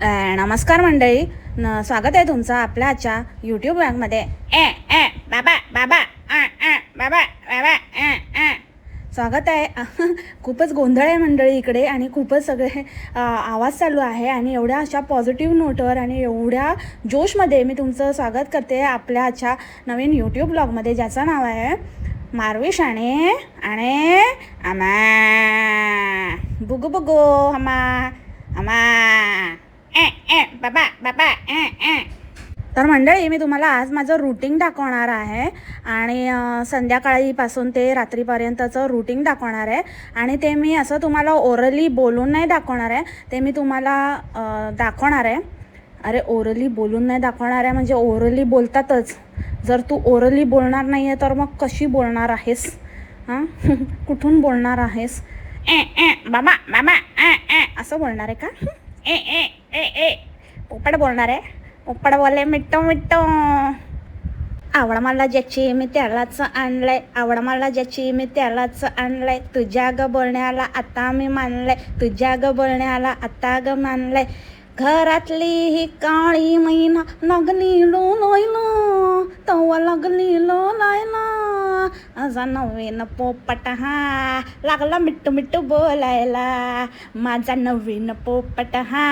नमस्कार मंडळी. न स्वागत आहे तुमचं आपल्या आजच्या यूट्यूब ब्लॉगमध्ये. ए ए बाबा बाबा आ, आ, बाबा बाबा आ, आ. स्वागत आहे. खूपच गोंधळ आहे मंडळी इकडे आणि खूपच सगळे आवाज चालू आहे आणि एवढ्या अशा पॉझिटिव्ह नोटवर आणि एवढ्या जोशमध्ये मी तुमचं स्वागत करते आपल्या आजच्या नवीन यूट्यूब ब्लॉगमध्ये ज्याचं नाव आहे मारविश आणि आणि आमा बुगू बुगू हमा हमा बाबा बाबा ए ए तर मंडळी मी तुम्हाला आज माझं रुटीन दाखवणार आहे आणि संध्याकाळीपासून ते रात्रीपर्यंतचं रुटीन दाखवणार आहे. आणि ते मी असं तुम्हाला ओरली बोलून नाही दाखवणार आहे. ते मी तुम्हाला दाखवणार आहे. अरे ओरली बोलून नाही दाखवणार आहे म्हणजे ओरली बोलतातच. जर तू ओरली बोलणार नाही आहे तर मग कशी बोलणार आहेस? हां? कुठून बोलणार आहेस? ए ए बाबा बाबा ए ए असं बोलणार आहे का? ए ए ए ए पोपट बोलणार आहे पोपट बोले मिट्टो मिट्टो आवड मला ज्याची मी त्यालाच आणलंय आवड मला ज्याची मी त्यालाच आणलंय तुझ्या ग बोलण्याला आता मी मानलंय तुझ्या ग बोलण्याला आता ग मानलंय घरातली ही काळी महिना लागली लो लोयला तवा लागली लो लायला असा नवीन पोपट हा लागला मिट्टू मिट्टू बोलायला. माझा नवीन पोपट हा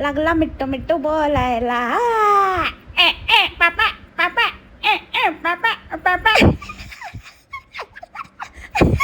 लागला मिट्टू मिट्टू बोलायला. ए ए पापा पापा ए ए पापा पापा.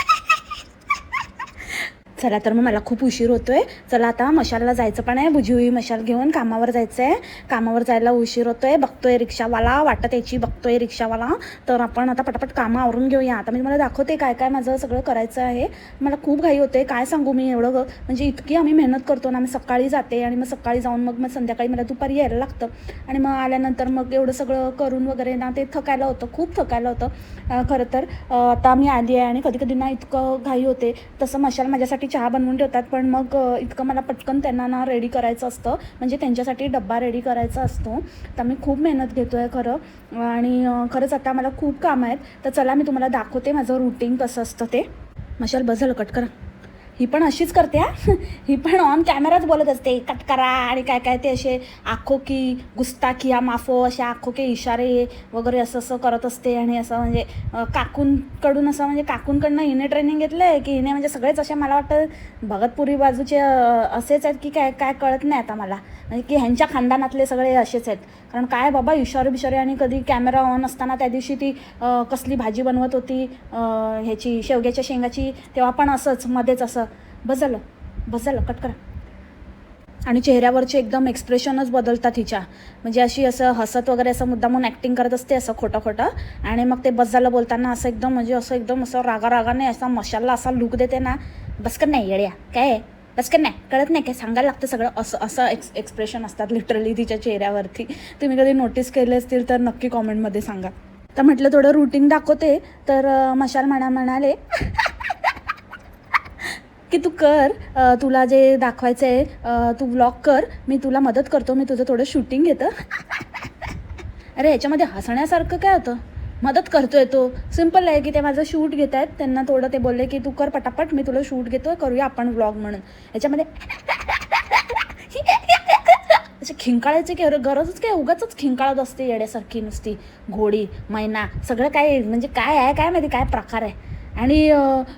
चला तर मग मला खूप उशीर होतो आहे चला आता मशालला जायचं पण आहे. बुजी मशाल घेऊन कामावर जायचं आहे कामावर जायला उशीर होतो आहे बघतोय रिक्षावाला वाटत याची बघतोय रिक्षावाला. तर आपण आता पटापट कामं आवरून घेऊया. आता मी मला दाखवते काय काय माझं सगळं करायचं आहे. मला खूप घाई होते. काय सांगू मी एवढं ग- म्हणजे इतकी आम्ही मेहनत करतो ना मी सकाळी जाते आणि मग सकाळी जाऊन मग मग संध्याकाळी मला दुपारी यायला लागतं. आणि मग आल्यानंतर मग एवढं सगळं करून वगैरे ना ते थकायला होतं. खूप थकायला होतं. खरं तर आता मी आली आहे आणि कधी कधी ना इतकं घाई होते. तसं मशाल माझ्यासाठी चहा बनवून ठेवतात पण मग इतकं मला पटकन त्यांना ना रेडी करायचं असतं. म्हणजे त्यांच्यासाठी डब्बा रेडी करायचा असतो. तर मी खूप मेहनत घेतो आहे खरं. आणि खरंच आता मला खूप कामं आहेत. तर चला मी तुम्हाला दाखवते माझं रुटीन कसं असतं ते. मशाल बझल कट करा. ही पण अशीच करते हा. ही पण ऑन कॅमेराच बोलत असते. कटकरा आणि काय काय ते असे आखो की गुस्ता या माफो असे आखो के इशारे वगैरे असं असं करत असते. आणि असं म्हणजे काकूंकडून असं म्हणजे काकूंकडनं हिने ट्रेनिंग घेतलं आहे की हिने म्हणजे सगळेच असे मला वाटतं भगतपुरी बाजूचे असेच आहेत की काय काय कळत नाही आता मला. म्हणजे की ह्यांच्या खानदानातले सगळे असेच आहेत. कारण काय बाबा इशारे बिशारे आणि कधी कॅमेरा ऑन असताना त्या दिवशी ती कसली भाजी बनवत होती ह्याची शेवग्याच्या शेंगाची तेव्हा पण असंच मध्येच असं. बस झालं बस झालं कट करा. आणि चेहऱ्यावरचे एकदम एक्सप्रेशनच बदलतात हिच्या. म्हणजे अशी असं हसत वगैरे असं मुद्दामून ॲक्टिंग करत असते असं खोटं खोटं आणि मग ते बस झालं बोलताना असं एकदम म्हणजे असं एकदम असं रागा रागाने असा मशाला असा लुक देते ना बसकर नाही येड्या काय आहे? बसकर नाही कळत नाही काय? सांगायला लागतं सगळं. असं असं एक्स एक्सप्रेशन असतात लिटरली तिच्या चेहऱ्यावरती. तुम्ही कधी नोटीस केले असतील तर नक्की कॉमेंटमध्ये सांगा. तर म्हटलं थोडं रुटीन दाखवते तर मशाल म्हणा म्हणाले की तू कर तुला जे दाखवायचं आहे तू व्लॉग कर मी तुला मदत करतो मी तुझं थोडं शूटिंग घेतं. अरे ह्याच्यामध्ये हसण्यासारखं काय होतं? मदत करतोय तो. सिंपल आहे की ते माझं शूट घेत आहेत त्यांना थोडं ते बोलले की तू कर पटापट मी तुला शूट घेतो करूया आपण व्लॉग म्हणून. याच्यामध्ये असे खिंकाळायचे की अरे गरजच काय? उगाच खिंकाळत असते येड्यासारखी नुसती घोडी मैना सगळं काय म्हणजे काय आहे काय माहिती काय प्रकार आहे? आणि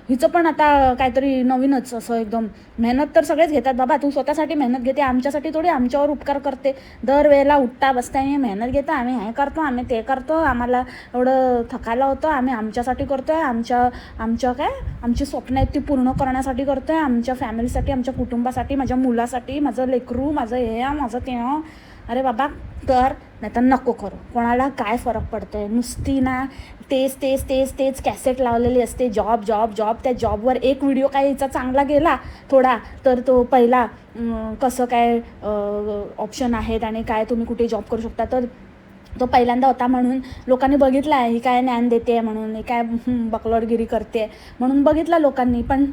हिचं पण आता काहीतरी नवीनच असं एकदम मेहनत तर सगळेच घेतात. बाबा तू स्वतःसाठी मेहनत घेते आमच्यासाठी थोडी आमच्यावर उपकार करते. दरवेळेला उठता बसता आणि मेहनत घेतो आम्ही हे करतो आम्ही ते करतो आम्हाला एवढं थकायला होतं आम्ही आमच्यासाठी करतो आहे आमच्या आमच्या काय आमची स्वप्न आहेत ती पूर्ण करण्यासाठी करतो आहे आमच्या फॅमिलीसाठी आमच्या कुटुंबासाठी माझ्या मुलासाठी माझं लेकरू माझं हे माझं ते अरे बाबा कर नाही तर नको करू. कोणाला काय फरक पडतो आहे नुसती ना तेच तेच तेच तेच कॅसेट लावलेली असते. जॉब जॉब जॉब त्या जॉबवर एक व्हिडिओ काय हिचा चांगला गेला थोडा तर तो पहिला कसं काय ऑप्शन आहेत आणि काय तुम्ही कुठे जॉब करू शकता तर तो पहिल्यांदा होता म्हणून लोकांनी बघितला आहे ही काय ज्ञान देते म्हणून ही काय बकलोडगिरी करते म्हणून बघितला लोकांनी. पण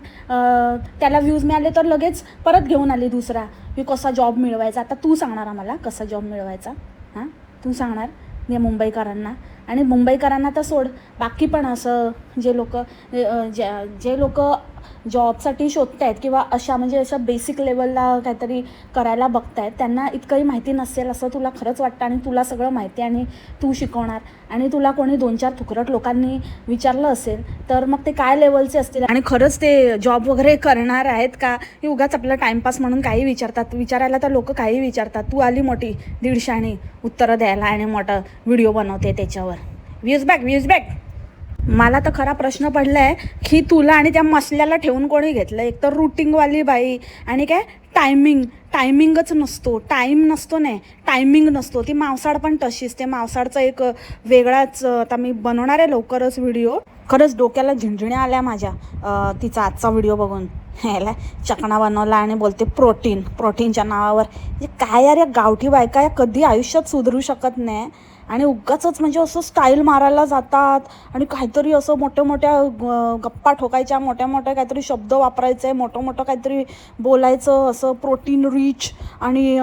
त्याला व्ह्यूज मिळाले तर लगेच परत घेऊन आली दुसरा की कसा जॉब मिळवायचा. आता तू सांगणार आम्हाला कसा जॉब मिळवायचा. हां? तू सांगणार या मुंबईकरांना. आणि मुंबईकरांना तर सोड बाकी पण असं जे लोक जे लोक जॉबसाठी शोधत आहेत किंवा अशा म्हणजे अशा बेसिक लेवलला काहीतरी करायला बघतायत त्यांना इतकंही माहिती नसेल असं तुला खरंच वाटतं आणि तुला सगळं माहिती आणि तू शिकवणार आणि तुला कोणी दोन चार थुकरट लोकांनी विचारलं असेल तर मग ते काय लेवलचे असतील? आणि खरंच ते जॉब वगैरे करणार आहेत का? हे उगाच आपला टाईमपास म्हणून काही विचारतात. विचारायला तर लोक काही विचारतात. तू आली मोठी दीडशाने उत्तरं द्यायला आणि मोठं व्हिडिओ बनवते त्याच्यावर. व्ह्यूज बॅक व्ह्यूज बॅक मला तर खरा प्रश्न पडला आहे की तुला आणि त्या मसल्याला ठेवून कोणी घेतलं? एक तर रुटिंगवाली बाई आणि काय? टायमिंग टायमिंगच नसतो. टाईम नसतो नाही टायमिंग नसतो. ती मावसाड पण तशीच. ते मावसाडचा एक वेगळाच आता मी बनवणार आहे लवकरच व्हिडिओ खरंच डोक्याला झिंझिण्या आल्या माझ्या तिचा आजचा व्हिडिओ बघून. ह्याला चकणा बनवला आणि बोलते प्रोटीन प्रोटीनच्या नावावर. म्हणजे काय यार या गावठी बायका या कधी आयुष्यात सुधरू शकत नाही. आणि उगाचच म्हणजे असं स्टाईल मारायला जातात आणि काहीतरी असं मोठ्या मोठ्या ग- गप्पा ठोकायच्या मोठ्या मोठ्या काहीतरी शब्द वापरायचे मोठं मोठं काहीतरी बोलायचं असं प्रोटीन रिच आणि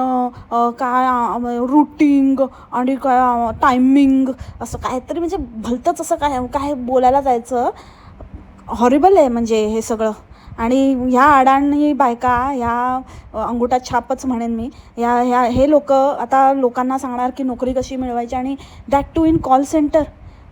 काय रुटिंग आणि काय टायमिंग असं काहीतरी म्हणजे भलतंच असं काय काय बोलायला जायचं. हॉरिबल आहे म्हणजे हे सगळं. आणि ह्या अडाणी बायका ह्या अंगुठा छापच म्हणेन मी. ह्या ह्या हे लोक आता लोकांना सांगणार की नोकरी कशी मिळवायची आणि that too in call centre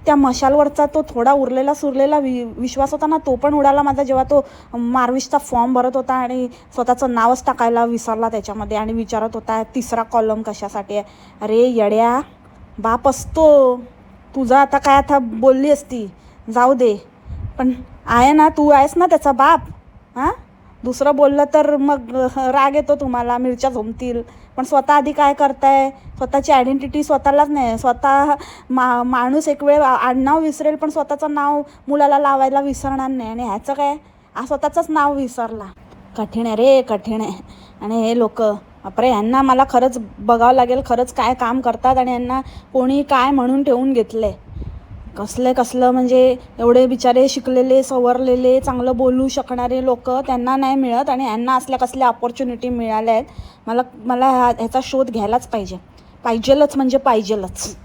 त्या मशालवरचा तो थोडा उरलेला सुरलेला वि विश्वास होता ना तो पण उडाला माझा जेव्हा तो मार्विशचा फॉर्म भरत होता आणि स्वतःचं नावच टाकायला विसरला त्याच्यामध्ये आणि विचारत होता तिसरा कॉलम कशासाठी आहे? अरे येड्या बाप असतो. तुझा आता काय आता बोलली असती. जाऊ दे. पण आहे ना तू आहेस ना त्याचा बाप. हां? दुसरं बोललं तर मग राग येतो तुम्हाला मिरच्या झोमतील. पण स्वतः आधी काय करताय? स्वतःची आयडेंटिटी स्वतःलाच नाही. स्वतः मा माणूस एक वेळ आडनाव विसरेल पण स्वतःचं नाव मुलाला लावायला विसरणार नाही. आणि ह्याचं काय? हा स्वतःचंच नाव विसरला. कठीण आहे रे कठीण आहे. आणि हे लोक बापरे यांना मला खरंच बघावं लागेल खरंच काय काम करतात आणि यांना कोणी काय म्हणून ठेवून घेतलं आहे कसले कसलं म्हणजे एवढे बिचारे शिकलेले सवरलेले चांगलं बोलू शकणारे लोक त्यांना नाही मिळत आणि यांना असल्या कसल्या अपॉर्च्युनिटी मिळाल्या आहेत. मला मला ह्या ह्याचा शोध घ्यायलाच पाहिजे. पाहिजेलच म्हणजे पाहिजेलच.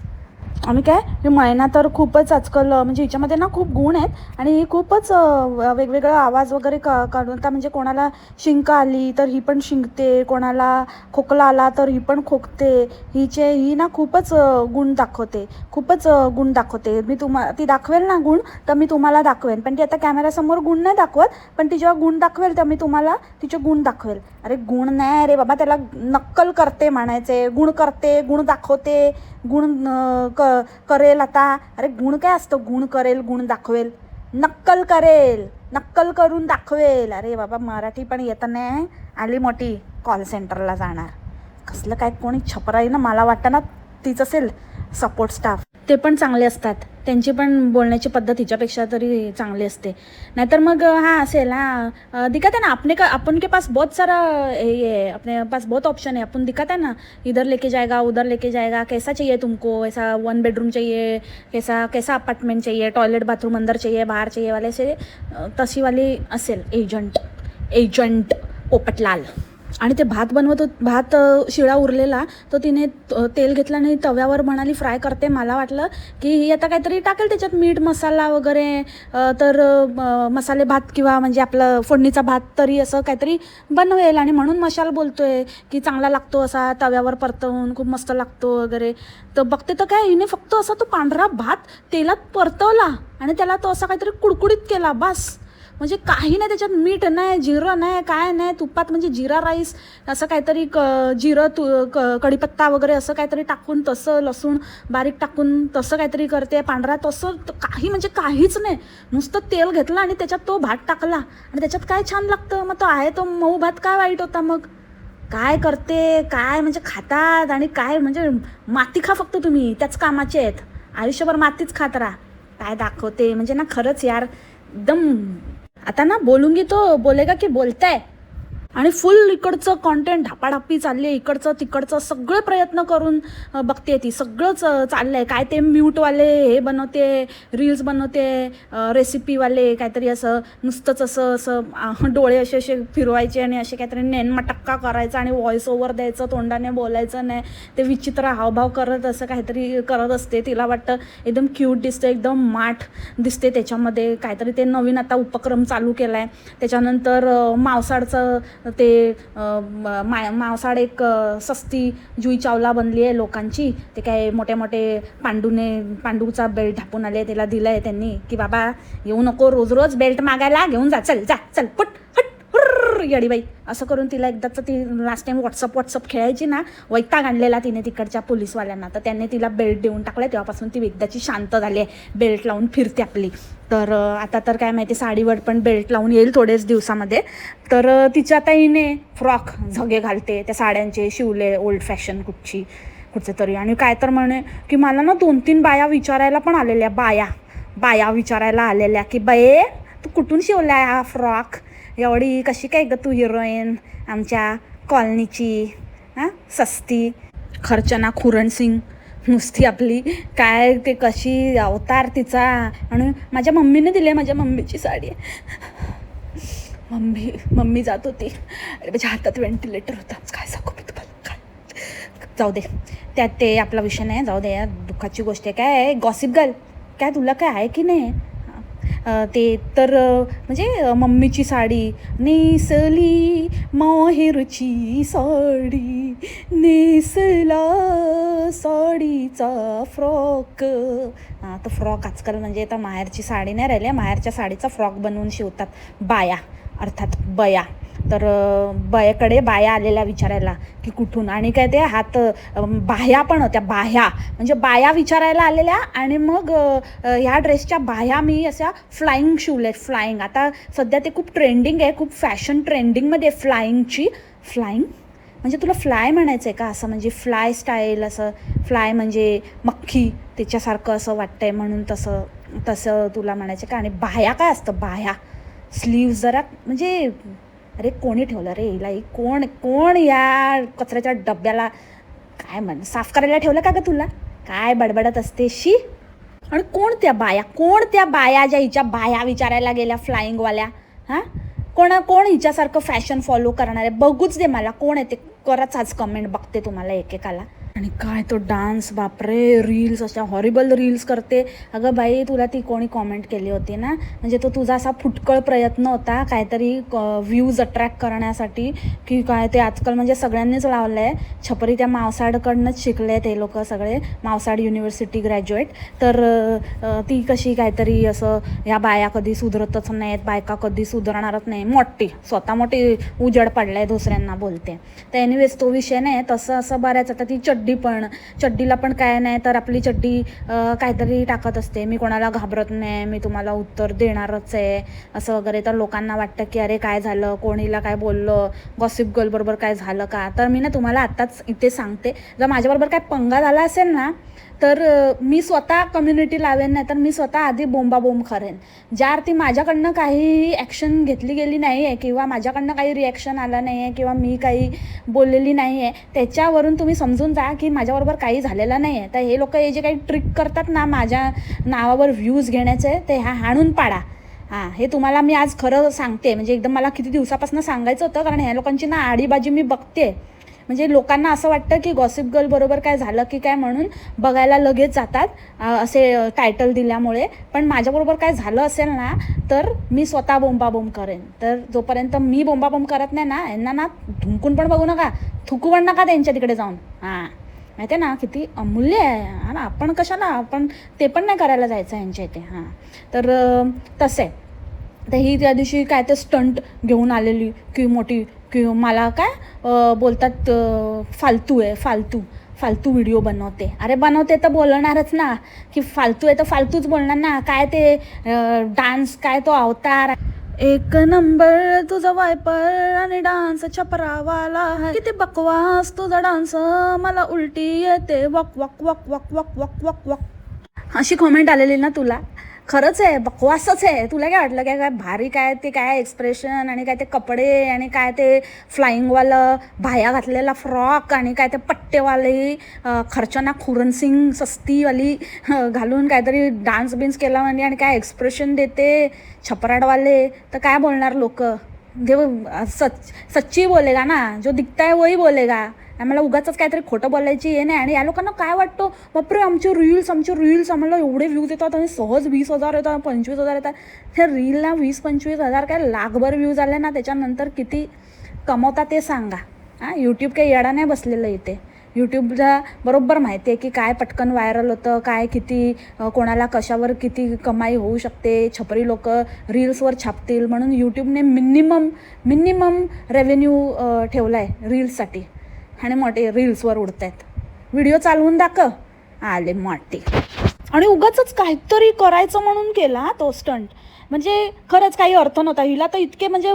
आणि काय ही मैना तर खूपच आजकाल म्हणजे हिच्यामध्ये ना खूप गुण आहेत आणि ही खूपच वेगवेगळा आवाज वगैरे क काढून आता म्हणजे कोणाला शिंक आली तर ही पण शिंकते कोणाला खोकला आला तर ही पण खोकते हिचे ही ना खूपच गुण दाखवते खूपच गुण दाखवते. मी तुम्हा ती दाखवेल ना गुण तर मी तुम्हाला दाखवेन. पण ती आता कॅमेऱ्यासमोर गुण नाही दाखवत पण ती जेव्हा गुण दाखवेल तर मी तुम्हाला तिचे गुण दाखवेल. अरे गुण नाही रे बाबा त्याला नक्कल करते म्हणायचे गुण करते गुण दाखवते गुण क करेल आता? अरे गुण काय असतं? गुण करेल गुण दाखवेल. नक्कल करेल नक्कल करून दाखवेल. अरे बाबा मराठी पण येतं नाही आली मोठी कॉल सेंटरला जाणार. कसलं काय कोणी छपराई ना? मला वाटतं ना तीच असेल सपोर्ट स्टाफ ते पण चांगले असतात. त्यांची पण बोलण्याची पद्धत हिच्यापेक्षा तरी चांगली असते. नाहीतर मग हा असेल हा. दिखाते ना आपने का अपन के पास बहुत सारा ये है अपने पास बहुत ऑप्शन है अपन दिखाते हैं ना इधर लेके जाएगा उधर लेके जाएगा कैसा चाहिए तुमको? ऐसा वन बेडरूम चाहिए कैसा कैसा अपार्टमेंट चाहिए? टॉयलेट बाथरूम अंदर चाहिए बाहर चाहिए वाले से तशीवाली तशी वाली असेल एजंट एजंट पोपटलाल. आणि ते भात बनवत होत भात शिळा उरलेला तो तिने तेल घेतला आणि तव्यावर म्हणाली फ्राय करते. मला वाटलं की ही आता काहीतरी टाकेल त्याच्यात मीठ मसाला वगैरे तर मसाले भात किंवा म्हणजे आपलं फोडणीचा भात तरी असं काहीतरी बनवेल. आणि म्हणून मशाल बोलतोय की चांगला लागतो असा तव्यावर परतवून खूप मस्त लागतो वगैरे. तर बघते तर काय हिने फक्त असा तो पांढरा भात तेलात परतवला आणि त्याला तो असा काहीतरी कुडकुडीत केला बस. म्हणजे काही नाही त्याच्यात मीठ नाही जिरं नाही काय नाही तुपात म्हणजे जिरा राईस असं काहीतरी क जिरं तु क कढीपत्ता वगैरे असं काहीतरी टाकून तसं लसूण बारीक टाकून तसं काहीतरी करते पांढरा तसं काही म्हणजे काहीच नाही. नुसतं तेल घेतलं आणि त्याच्यात तो भात टाकला. आणि त्याच्यात काय छान लागतं? मग तो आहे तो मऊ भात काय वाईट होता मग? काय करते? काय म्हणजे खातात? आणि काय म्हणजे माती खा फक्त तुम्ही त्याच कामाचे आहेत. आयुष्यभर मातीच खात राहा. काय दाखवते? म्हणजे ना खरंच यार एकदम आता ना बोलूंगी तो बोलेगा की बोलताय आणि फुल इकडचं कॉन्टेंट ढापाढापी चालली आहे. इकडचं तिकडचं सगळे प्रयत्न करून बघते ती. सगळंच चाललं आहे काय ते म्यूटवाले हे बनवते रील्स बनवते रेसिपीवाले काहीतरी असं नुसतंच असं असं डोळे असे असे फिरवायचे आणि असे काहीतरी नेनमटक्का करायचा आणि व्हॉइस ओव्हर द्यायचं तोंडाने बोलायचं नाही. ते विचित्र हावभाव करत असं काहीतरी करत असते. तिला वाटतं एकदम क्यूट दिसतं एकदम माठ दिसते त्याच्यामध्ये. काहीतरी ते नवीन आता उपक्रम चालू केला आहे त्याच्यानंतर अ, मावसाडचं ते माय म- मा एक सस्ती जुई चावला बनली आहे लोकांची. ते काय मोठे मोठे पांडूने पांडूचा बेल्ट ढापून आले त्याला दिलं आहे त्यांनी की बाबा येऊ नको रोज रोज बेल्ट मागायला घेऊन जा चल जा चल पट हट हुर्र, बाई असं करून तिला एकदाच ती लास्ट टाइम व्हॉट्सअप व्हॉट्सअप खेळायची ना वैताग आणलेला तिने तिकडच्या पोलीसवाल्यांना. तर त्यांनी तिला बेल्ट देऊन टाकलाय. तेव्हापासून ती एकदाची शांत झाली आहे. बेल्ट लावून फिरते आपली. तर आता तर काय माहिती साडीवर पण बेल्ट लावून येईल थोडेच दिवसामध्ये. तर तिच्या आता हिने फ्रॉक झगे घालते. त्या साड्यांचे शिवले ओल्ड फॅशन कुठची कुठचे तरी. आणि काय तर म्हणे की मला ना दोन तीन बाया विचारायला पण आलेल्या. बाया बाया विचारायला आलेल्या की बये तू कुठून शिवला हा फ्रॉक एवढी कशी काय ग तू हिरोईन? आमच्या कॉलनीची हां सस्ती खर्चना खुरण सिंग नुसती आपली काय ते कशी अवतार तिचा आणि माझ्या मम्मीने दिली माझ्या मम्मीची साडी. मम्मी मम्मी जात होती. अरे माझ्या हातात व्हेंटिलेटर होता. काय सांगू मी तुम्हाला? काय? जाऊ दे. त्यात ते आपला विषय नाही जाऊ दे. दुःखाची गोष्ट आहे. काय गॉसिप गर्ल काय तुला काय आहे की नाही? ते तर म्हणजे मम्मीची साडी नेसली माहेरची साडी नेसला साडीचा फ्रॉक. हां तर फ्रॉक आजकाल म्हणजे आता माहेरची साडी नाही राहिली आहे, माहेरच्या साडीचा फ्रॉक बनवून शिवतात बाया अर्थात बया. तर अं, बाया आलेल्या विचारायला की कुठून? आणि काय ते हात बाह्या पण होत्या बाह्या. म्हणजे बाया विचारायला आलेल्या आणि मग ह्या ड्रेसच्या बाह्या मी अशा फ्लाईंग शिवल्या फ्लाईंग आता सध्या ते खूप ट्रेंडिंग आहे खूप फॅशन ट्रेंडिंगमध्ये आहे फ्लाईंगची फ्लाईंग म्हणजे तुला फ्लाय म्हणायचं आहे का असं? म्हणजे फ्लाय स्टाईल असं? फ्लाय म्हणजे मक्खी त्याच्यासारखं असं वाटतं आहे म्हणून तसं तसं तुला म्हणायचं का? आणि बाह्या काय असतं? बाह्या. स्लीव्ह जरा म्हणजे अरे कोणी ठेवलं रे? हिला ही कोण कोण या कचऱ्याच्या डब्याला काय म्हण साफ करायला ठेवलं का ग तुला? काय बडबडत असते शी आणि कोण त्या बाया कोण त्या बाया ज्या हिच्या बाया विचारायला गेल्या फ्लाईंगवाल्या हां? कोणा कोण हिच्यासारखं फॅशन फॉलो करणार? आहे बघूच दे मला कोण आहे ते? करच आज कमेंट बघते तुम्हाला एकेकाला. आणि काय तो डान्स बापरे रील्स अशा हॉरिबल रील्स करते. अगं बाई तुला ती कोणी कॉमेंट केली होती ना? म्हणजे तो तुझा असा फुटकळ प्रयत्न होता काहीतरी व्ह्यूज अट्रॅक्ट करण्यासाठी की काय ते आजकाल म्हणजे सगळ्यांनीच लावलं आहे छपरी त्या मावसाडकडनंच शिकले ते लोक सगळे मावसाड युनिव्हर्सिटी ग्रॅज्युएट तर ती कशी काहीतरी असं ह्या बाया कधी सुधरतच नाहीत बायका कधी सुधारणारच नाही. मोठी स्वतः मोठी उजड पडलाय दुसऱ्यांना बोलते. तर एनिवेज तो विषय नाही तसं असं बऱ्याच आता ती चड्डी पण चड्डीला पण काय नाही तर आपली चड्डी काहीतरी टाकत असते. मी कोणाला घाबरत नाही मी तुम्हाला उत्तर देणारच आहे असं वगैरे. तर लोकांना वाटतं की अरे काय झालं? कोणीला काय बोललं? गॉसिप गर्लबरोबर काय झालं का? तर मी ना तुम्हाला आत्ताच इथे सांगते. जर माझ्याबरोबर काय पंगा झाला असेल ना तर मी स्वतः कम्युनिटी लावेन नाही तर मी स्वतः आधी बोंबाबोंब करेन. ज्या अर्थी माझ्याकडनं काही ॲक्शन घेतली गेली नाही आहे किंवा माझ्याकडनं काही रिॲक्शन आलं नाही आहे किंवा मी काही बोललेली नाही आहे त्याच्यावरून तुम्ही समजून जा की माझ्याबरोबर काही झालेलं नाही आहे तर हे लोक हे जे काही ट्रिक करतात ना माझ्या नावावर व्ह्यूज घेण्याचे ते हा हाणून पाडा. हां हे तुम्हाला मी आज खरं सांगते. म्हणजे एकदम मला किती दिवसापासून सांगायचं होतं कारण ह्या लोकांची ना आडीबाजी मी बघते. म्हणजे लोकांना असं वाटतं की गॉसिप गर्ल बरोबर काय झालं की काय म्हणून बघायला लगेच जातात असे टायटल दिल्यामुळे. पण माझ्याबरोबर काय झालं असेल ना तर मी स्वतः बोंबाबोंब करेन. तर जोपर्यंत मी बोंबाबोंब करत नाही ना यांना ना धुंकून पण बघू नका थुकू पण नका त्यांच्या तिकडे जाऊन. हां. माहिती आहे ना किती अमूल्य आहे. हा ना आपण कशाला आपण ते पण नाही करायला जायचं यांच्या इथे. हां. तर तसं आहे. तर ही त्या दिवशी काय ते स्टंट घेऊन आलेली की मोठी की मला काय बोलतात फालतू आहे फालतू फालतू व्हिडिओ बनवते. अरे बनवते तर बोलणारच ना की फालतू आहे तर फालतूच बोलणार ना. काय ते डान्स काय तो अवतार एक नंबर तुझा वायपर आणि डान्स छपरावाला किती बकवास तुझा डान्स मला उलटी येते. वक वक वक वक वक वक वक. वक अशी कॉमेंट आलेली ना तुला? खरंच आहे बकवासच आहे. तुला काय वाटलं काय? काय भारी काय ते काय एक्सप्रेशन आणि काय ते कपडे आणि काय ते फ्लाईंगवालं भाया घातलेला फ्रॉक आणि काय ते पट्टेवाली खर्चना खुरनसिंग सस्तीवाली घालून काहीतरी डान्स बिन्स केला म्हणजे आणि काय एक्सप्रेशन देते छपराडवाले. तर काय बोलणार लोक? देव सच सच्ची बोलेगा ना? जो दिखता है वही बोलेगा. आम्हाला उगाच काहीतरी खोटं बोलायची हे नाही. आणि या लोकांना काय वाटतो? बापरे आमचे रील्स आमचे रील्स आम्हाला एवढे व्ह्यूज येतात आणि सहज वीस हजार येतात पंचवीस हजार येतात. त्या रीलला वीस पंचवीस हजार काय लाखभर व्ह्यूज आले ना त्याच्यानंतर किती कमवता ते सांगा. हां यूट्यूब काही येडा नाही बसलेलं इथे. यूट्यूबला बरोबर माहिती आहे की काय पटकन व्हायरल होतं काय किती कोणाला कशावर किती कमाई होऊ शकते छपरी लोक रील्सवर छापतील म्हणून यूट्यूबने मिनिमम मिनिमम रेव्हेन्यू ठेवला आहे रील्ससाठी आणि मोठे रील्सवर उडत आहेत व्हिडिओ चालवून दाखव. आले मोठे. आणि उगाच काहीतरी करायचं म्हणून केला तो स्टंट म्हणजे खरंच काही अर्थ नव्हता. हिला तर इतके म्हणजे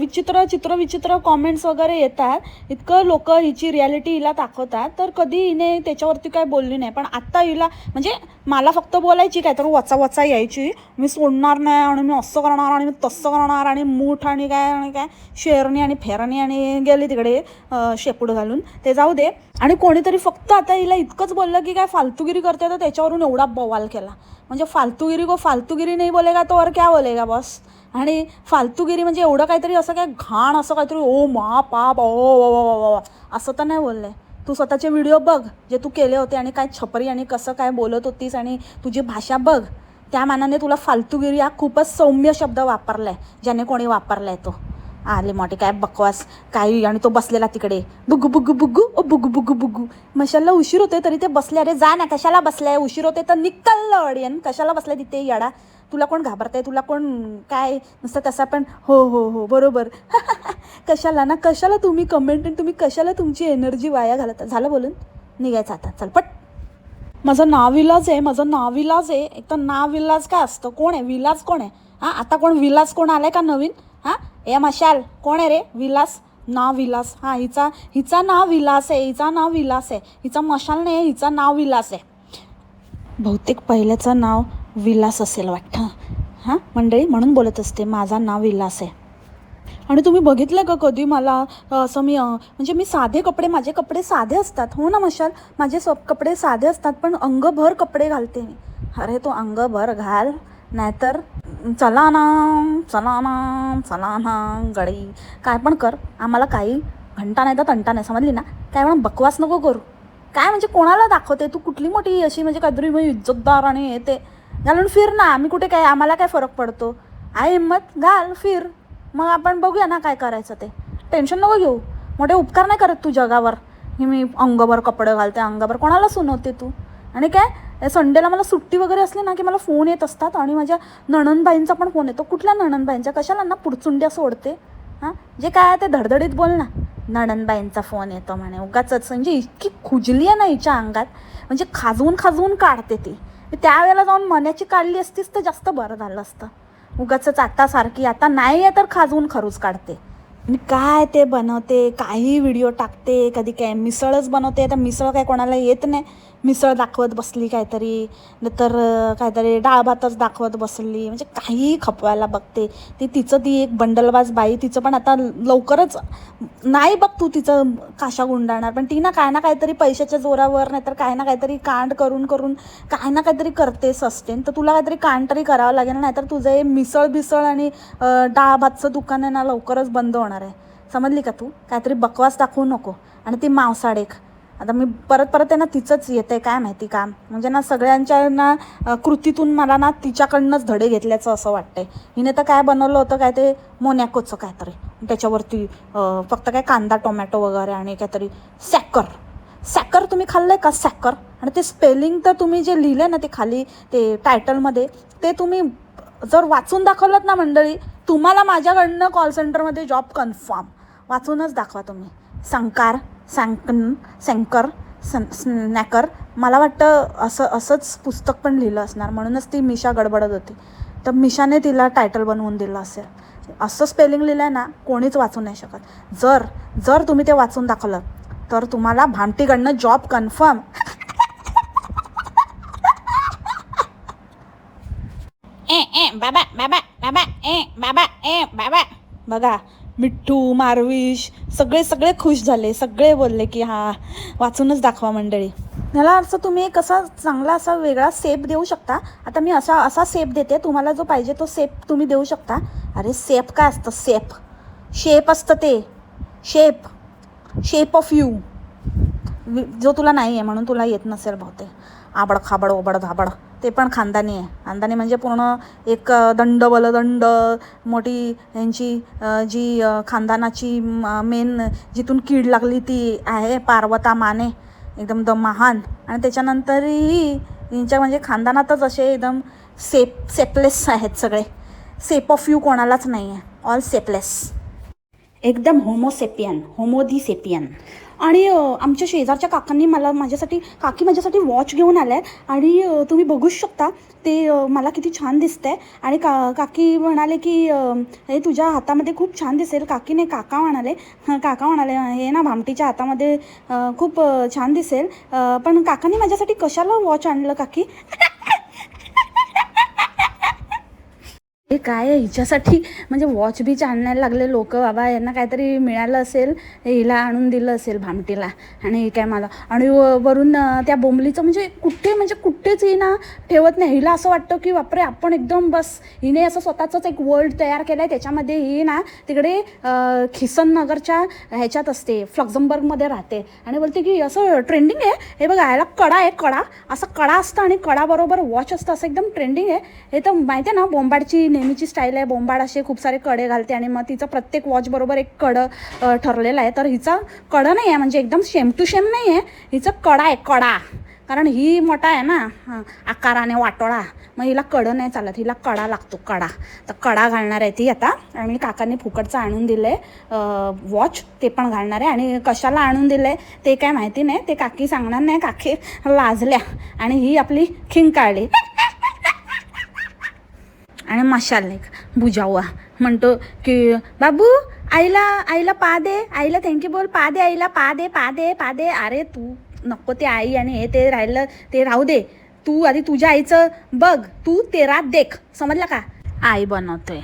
विचित्र चित्र विचित्र कॉमेंट्स वगैरे येतात. इतकं लोक हिची रियालिटी हिला दाखवतात. तर कधी हिने त्याच्यावरती काय बोलली नाही. पण आत्ता हिला म्हणजे मला फक्त बोलायची काय तर वचा वचा यायची. मी सोडणार नाही आणि मी असं करणार आणि मी तसं करणार आणि मूठ आणि काय आणि काय शेरणी आणि फेरणी आणि गेली तिकडे शेपूड घालून. ते जाऊ दे. आणि कोणीतरी फक्त आता हिला इतकंच बोललं की काय फालतूगिरी करते तर त्याच्यावरून एवढा बवाल केला. म्हणजे फालतूगिरी को फालतूगिरी नाही बोलेगा तो और क्या बोलेगा बॉस. आणि फालतूगिरी म्हणजे एवढं काहीतरी असं काय घाण असं काहीतरी ओ मा पाप ओ वा वा वा वा वा असं तर नाही बोलले. तू स्वतःचे व्हिडिओ बघ जे तू केले होते आणि काय छपरी आणि कसं काय बोलत होतीस आणि तुझी भाषा बघ. त्या मानाने तुला फालतूगिरी हा खूपच सौम्य शब्द वापरला आहे ज्याने कोणी वापरला आहे तो. आले मोठे काय बकवास काही आणि तो बसलेला तिकडे. बुगू बुगू बुगू ओ बुगू बुगू बुगू मशाला उशीर होते तरी ते बसले अरे जा ना कशाला बसलाय? उशीर होते तर निकललं ऑडियन. कशाला बसलाय तिथे? येडा. तुला कोण घाबरताय? तुला कोण काय? नुसतं तसा पण हो हो हो बरोबर. कशाला ना कशाला तुम्ही कमेंट आणि तुम्ही कशाला तुमची एनर्जी वाया घालता झालं बोलून? निघायचं आता. चल पट. माझं नाव विलाज आहे माझं नाव विलाज आहे. एक तर नाव विलाज काय असतं? कोण आहे? विलाज कोण आहे? हां आता कोण विलास कोण आलाय का नवीन? हां? ए मशाल कोण आहे रे? विलास? नाव विलास हां हिचा हिचा नाव विलास आहे हिचा नाव विलास आहे. हिचा मशाल नाही आहे हिचा नाव विलास आहे. बहुतेक पहिल्याचं नाव विलास असेल वाटतं. हां मंडळी म्हणून बोलत असते माझा नाव विलास आहे. आणि तुम्ही बघितलं का कधी मला असं मी म्हणजे मी साधे कपडे माझे कपडे साधे असतात. हो ना मशाल? माझे स कपडे साधे असतात पण अंगभर कपडे घालते मी. अरे तो अंगभर घाल. नाहीतर चला ना चला ना चला ना गडी. काय पण कर. आम्हाला काही घंटा नाही तर तंटा नाही. समजली ना? काय म्हणून बकवास नको करू? काय म्हणजे कोणाला दाखवते? तू कुठली मोठी अशी म्हणजे काहीतरी म्हणजे इज्जतदार आणि हे ते. घालून फिर ना. आम्ही कुठे काय आम्हाला काय फरक पडतो? आहे हिंमत घाल फिर. मग आपण बघूया ना काय करायचं ते. टेन्शन नको घेऊ. मोठे उपकार नाही करत तू जगावर. की मी अंगावर कपडे घालते अंगावर कोणाला सुनवते तू? आणि काय? संडेला मला सुट्टी वगैरे असली ना की मला फोन येत असतात आणि माझ्या नणनबाईंचा पण फोन येतो. कुठल्या नणनबाईंचा कशाला ना पुडचुंड्या सोडते हां? जे काय ते धडधडीत बोल ना. नणनबाईंचा फोन येतो म्हणे. उगाच म्हणजे इतकी खुजली आहे ना हिच्या अंगात. म्हणजे खाजवून खाजवून काढते ती. त्यावेळेला जाऊन मनाची काढली असतीस तर जास्त बरं झालं असतं. उगाच आता सारखी आता नाही आहे तर खाजवून खरूच काढते. आणि काय ते बनवते? काही व्हिडिओ टाकते. कधी काय मिसळच बनवते. आता मिसळ काय कोणाला येत नाही. मिसळ दाखवत बसली काहीतरी नंतर काहीतरी डाळ भातच दाखवत बसली. म्हणजे काही खपवायला बघते ती. तिचं ती एक बंडलबाज बाई तिचं पण आता लवकरच नाही बघ तू तिचं काशा गुंडाळणार पण ती ना काय ना काहीतरी पैशाच्या जोरावर नाहीतर काय ना काहीतरी कांड करून करून काय ना काहीतरी करते सस्टेन तर तुला काहीतरी कांड तरी करावं लागेल नाहीतर तुझं हे मिसळ बिसळ आणि डाळ भातचं दुकान आहे ना लवकरच बंद होणार आहे. समजली का तू? काहीतरी बकवास दाखवू नको. आणि ती मांसाडेक आता मी परत परत आहे ना तिचंच येते काय माहिती का म्हणजे ना सगळ्यांच्या ना कृतीतून मला ना तिच्याकडनंच धडे घेतल्याचं असं वाटतंय. हिने तर काय बनवलं होतं काय ते मोनॅकोचं काहीतरी. त्याच्यावरती फक्त काय कांदा टोमॅटो वगैरे आणि काहीतरी सॅकर सॅकर तुम्ही खाल्लंय का? सॅकर आणि ते स्पेलिंग तर तुम्ही जे लिहिलंय ना ते खाली ते टायटलमध्ये ते तुम्ही जर वाचून दाखवलं ना मंडळी तुम्हाला माझ्याकडनं कॉल सेंटरमध्ये जॉब कन्फर्म वाचूनच दाखवा तुम्ही. संकार. सँकन सँकर सन स्नॅकर. मला वाटतं असं असंच पुस्तक पण लिहिलं असणार. म्हणूनच ती मिशा गडबडत होती. तर मिशाने तिला टायटल बनवून दिलं असेल. असं स्पेलिंग लिहिलं आहे ना कोणीच वाचू नाही शकत. जर जर तुम्ही ते वाचून दाखवलं तर तुम्हाला भामटीकडनं जॉब कन्फर्म ए ए मॅबॅ बाबा बाबा ए बाबा ए बाबा. बघा मिठ्ठू मारविश सगळे सगळे खुश झाले. सगळे बोलले की हा वाचूनच दाखवा मंडळी. ह्याला असं तुम्ही एक असा चांगला असा वेगळा सेप देऊ शकता. आता मी असा असा सेप देते. तुम्हाला जो पाहिजे तो सेप तुम्ही देऊ शकता. अरे सेप काय असतं? सेप. शेप असतं ते. शेप. Shape of you. जो तुला नाही आहे म्हणून तुला येत नसेल बहुतेक. आबड खाबड ओबड धाबड ते पण खानदानी आहे. खानदानी म्हणजे पूर्ण एक दंड बलदंड मोठी यांची जी खानदानाची मेन जिथून कीड लागली ती आहे पार्वता माने. एकदम द महान. आणि त्याच्यानंतरही यांच्या म्हणजे खानदानातच असे एकदम सेप सेपलेस आहेत सगळे. सेप ऑफ यू कोणालाच नाही आहे ऑल सेपलेस एकदम होमोसेपियन होमोदी सेपियन. आणि आमच्या शेजारच्या काकांनी मला माझ्यासाठी काकी माझ्यासाठी वॉच घेऊन आल्या आहेत. आणि तुम्ही बघूच शकता ते मला किती छान दिसतंय. आणि का काकी म्हणाले की हे तुझ्या हातामध्ये खूप छान दिसेल. काकीने काका म्हणाले काका म्हणाले हे ना भामटीच्या हातामध्ये खूप छान दिसेल. पण काकांनी माझ्यासाठी कशाला वॉच आणलं काकी? हे काय आहे? हिच्यासाठी म्हणजे वॉच बीच आणायला लागले लोक. बाबा यांना काहीतरी मिळालं असेल हिला आणून दिलं असेल भामटीला. आणि हे काय मला आणि वरून त्या बोंबलीचं म्हणजे कुठे म्हणजे कुठेच ही ना ठेवत नाही. हिला असं वाटतं की बापरे आपण एकदम बस हिने असं स्वतःचंच एक वर्ल्ड तयार केलं आहे त्याच्यामध्ये ही ना तिकडे खिसन नगरच्या ह्याच्यात असते फ्लक्झमबर्गमध्ये राहते. आणि बोलते की असं ट्रेंडिंग आहे? हे बघा याला कडा आहे कडा. असं कडा असतं आणि कडाबरोबर वॉच असतं. असं एकदम ट्रेंडिंग आहे. हे तर माहिती आहे ना बोंबाडची नेहमीची स्टाईल आहे. बोंबाड असे खूप सारे कडे घालते आणि मग तिचं प्रत्येक वॉच बरोबर एक कडं ठरलेलं आहे. तर हिचा कडं नाही आहे म्हणजे एकदम शेम टू शेम नाही आहे. हिचं कडा आहे कडा. कारण ही मोठा आहे ना आकाराने वाटोळा. मग हिला कडं नाही चालत हिला कडा लागतो कडा. तर कडा घालणार आहे ती आता. आणि काकांनी फुकटचं आणून दिलं आहे वॉच ते पण घालणार आहे. आणि कशाला आणून दिलं आहे ते काय माहिती नाही. ते काकी सांगणार नाही काकी लाजल्या. आणि ही आपली खिंग काढली आणि मशाल एक बुजावा. म्हणतो की बाबू आईला आईला पा दे आईला थँक्यू बोल पा दे आईला पा दे पा दे पा दे. अरे तू नको ते आई आणि हे ते राहिलं ते राहू दे. तू आधी तुझ्या आईचं बघ तू तेरा देख. समजलं का? आई बनवतोय.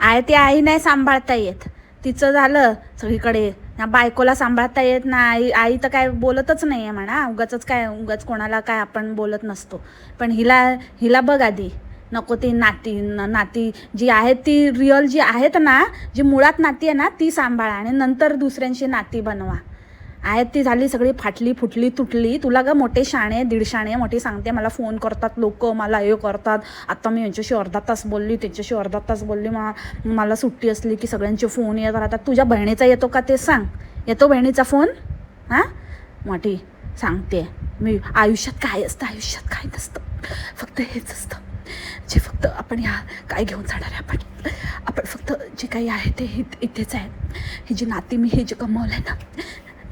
आई ते आई नाही सांभाळता येत. तिचं झालं सगळीकडे. ना बायकोला सांभाळता येत ना आई आई तर काय बोलतच नाही आहे म्हणा. उगाच काय उगाच कोणाला काय आपण बोलत नसतो. पण हिला हिला बघ आधी. नको ती नाती न- नाती जी आहेत ती रिअल जी आहेत ना जी मुळात नाती आहे ना ती सांभाळा आणि नंतर दुसऱ्यांशी नाती बनवा. आहेत ती झाली सगळी फाटली फुटली तुटली. तुला ग मोठे शाणे दीड शाणे मोठी सांगते मला फोन करतात लोक मला हे करतात. आता मी यांच्याशी अर्धा तास बोलली त्यांच्याशी अर्धा तास बोलली मा मला सुट्टी असली की सगळ्यांचे फोन येत राहतात. तुझ्या बहिणीचा येतो का ते सांग. येतो बहिणीचा फोन हां? मोठी सांगते. मी आयुष्यात काय असतं? आयुष्यात काय नसतं. फक्त हेच असतं. जे फक्त आपण ह्या काय घेऊन जाणार आहे आपण? आपण फक्त जे काही आहे ते इ- इथेच आहे. हे जी नाती मी हे जे कमवलं आहे ना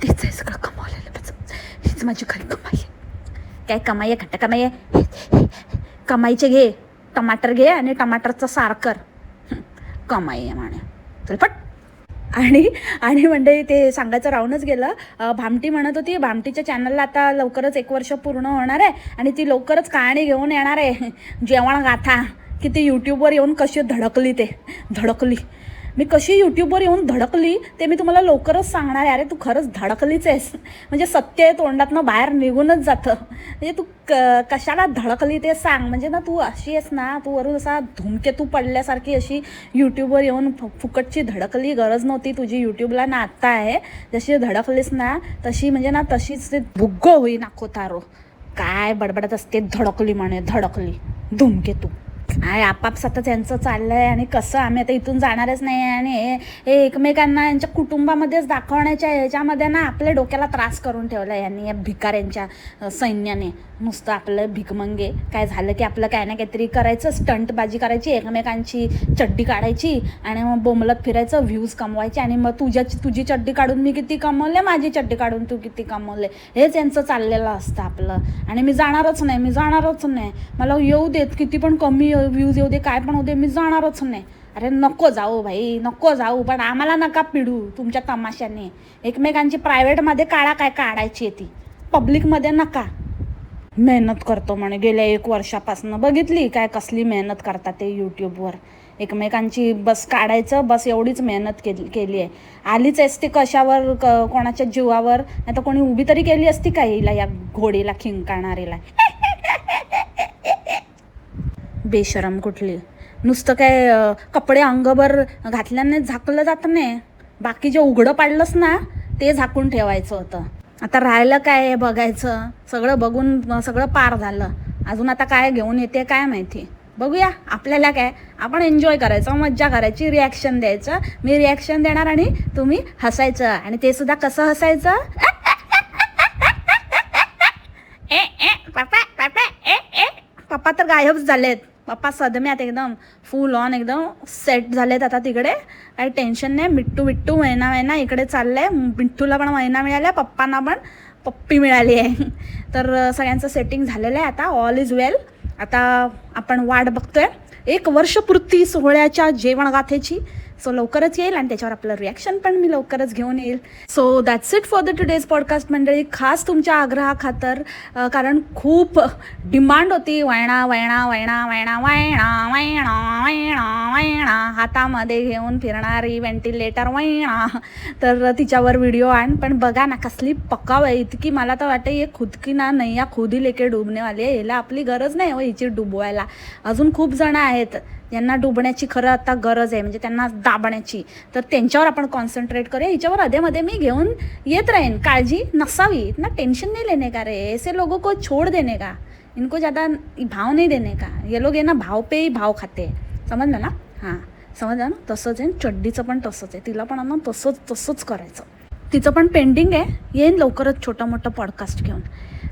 तेच आहे सगळं कमवलेलं माझं. हीच माझी खरी कमाई आहे. काय कमाई आहे? घट्ट कमाई आहे? कमाईचे घे टमाटर घे आणि टमाटरचं सार कर. कमाई आहे म्हणे. तुला पट. आणि आणि म्हणजे ते सांगायचं राहूनच गेलं. भामटी म्हणत होती भामटीच्या चॅनलला आता लवकरच एक वर्ष पूर्ण होणार आहे आणि ती लवकरच कहाणी घेऊन येणार आहे. जेवण गाथा. की ती यूट्यूबवर येऊन कशी धडकली ते. धडकली. मी कशी यूट्यूबवर येऊन धडकली ते मी तुम्हाला लवकरच सांगणार आहे. अरे तू खरंच धडकलीच आहेस. म्हणजे सत्य आहे तोंडातनं बाहेर निघूनच जातं. म्हणजे तू क कशाला धडकली ते सांग. म्हणजे ना तू अशी आहेस ना तू वरून असा धुमकेतू पडल्यासारखी अशी यूट्यूबवर येऊन फ फुकटची धडकली गरज नव्हती तुझी यूट्यूबला ना आत्ता आहे. जशी धडकलीस ना तशी म्हणजे ना तशीच ते भुग्ग होई नाको तारो. काय बडबडत असते धडकली म्हणे धडकली. धुमकेतू. काय त्यांचं यांचं आहे आणि कसं आम्ही आता इथून जाणारच नाही आहे आणि हे हे एकमेकांना यांच्या कुटुंबामध्येच दाखवण्याच्या ह्याच्यामध्ये ना आपल्या डोक्याला त्रास करून ठेवला यांनी या भिकाऱ्यांच्या सैन्याने. नुसतं आपलं भिकमंगे. काय झालं की आपलं काय ना काहीतरी करायचं स्टंटबाजी करायची एकमेकांची चड्डी काढायची आणि मग बोंबलत फिरायचं व्ह्यूज कमवायचे आणि मग तुझ्या तुझी चड्डी काढून मी किती कमवले माझी चड्डी काढून तू किती कमवले? हेच यांचं चाललेलं असतं आपलं. आणि मी जाणारच नाही मी जाणारच नाही. मला येऊ देत किती पण कमी येऊ व्ह्यूज येऊ दे काय पण होऊ दे मी जाणारच नाही. अरे नको जाऊ भाई नको जाऊ पण आम्हाला नका पिढू तुमच्या तमाशाने. एकमेकांची प्रायव्हेटमध्ये काढा काय काढायची ती? पब्लिकमध्ये नका. मेहनत करतो म्हणे गेल्या एक वर्षापासून. बघितली काय कसली मेहनत करतात ते यूट्यूबवर एकमेकांची बस काढायचं बस एवढीच मेहनत केली केली आहे. आलीच असती कशावर क कोणाच्या जीवावर? नाही तर कोणी उभी तरी केली असती का हिला या घोडीला खिंकाणारीला? बेशरम कुठली. नुसतं काय कपडे अंगभर घातल्याने झाकलं जात नाही. बाकी जे उघडं पाडलंस ना ते झाकून ठेवायचं होतं. आता राहिलं काय आहे बघायचं? सगळं बघून सगळं पार झालं. अजून आता काय घेऊन येते काय माहिती. बघूया आपल्याला काय? आपण एन्जॉय करायचं मज्जा करायची रिॲक्शन द्यायचं. मी रिॲक्शन देणार आणि तुम्ही हसायचं. आणि ते सुद्धा कसं हसायचं? ए ए पापा पापा ए ए. पप्पा तर गायबच झालेत. पप्पा सदम्यात एकदम फुल ऑन एकदम सेट झालेत आता तिकडे. काही टेन्शन नाही मिट्टू मिट्टू महिना महिना इकडे चाललंय. मिट्टूला पण महिना मिळाला पप्पांना पण पप्पी मिळाली आहे. तर सगळ्यांचं सेटिंग झालेलं आहे आता. ऑल इज वेल आता आपण वाट बघतोय. एक वर्षपूर्ती सोहळ्याच्या जेवणगाथेची. सो लवकरच येईल आणि त्याच्यावर आपलं रिॲक्शन पण मी लवकरच घेऊन येईल. So that's it for the today's podcast मंडळी. खास तुमच्या आग्रहाखातर कारण खूप डिमांड होती. वैणा वैणा वैणा वैणा वैणा वैणा वैणा वैणा. हातामध्ये घेऊन फिरणारी व्हेंटिलेटर वैणा. तर तिच्यावर व्हिडिओ आण. पण बघा ना कसली पकाव आहे. इतकी मला तर वाटते हे खुदकी ना नैया खुदी लेके डुबणेवाली आहे. याला आपली गरज नाही हो हिची डुबवायला. अजून खूप जण आहेत. यांना डुबण्याची खरं आता गरज आहे म्हणजे त्यांना दाबण्याची. तर त्यांच्यावर आपण कॉन्सन्ट्रेट करूया. हिच्यावर अधेमध्ये मी घेऊन येत राहीन. काळजी नसावी. इतना टेंशन नाही लेने का रे? ऐसे लोगों को छोड़ देने का? इनको ज़्यादा भाव नाही देने का? ये लोग आहे ना भाव पे ही भाव खाते. समजलं ना? हां. समजलं ना? तसंच आहे. चड्डीचं पण तसंच आहे. तिला पण ना तसंच तसंच करायचं. तिचं पण पेंडिंग आहे. येईन लवकरच छोटं मोठं पॉडकास्ट घेऊन.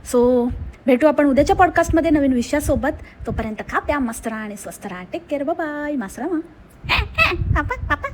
सो भेटू आपण उद्याच्या पॉडकास्टमध्ये नवीन विषयासोबत. तोपर्यंत खा प्या मस्त राहा आणि स्वस्त राहा. टेक केअर बाय मास्तरा मग पापा पापा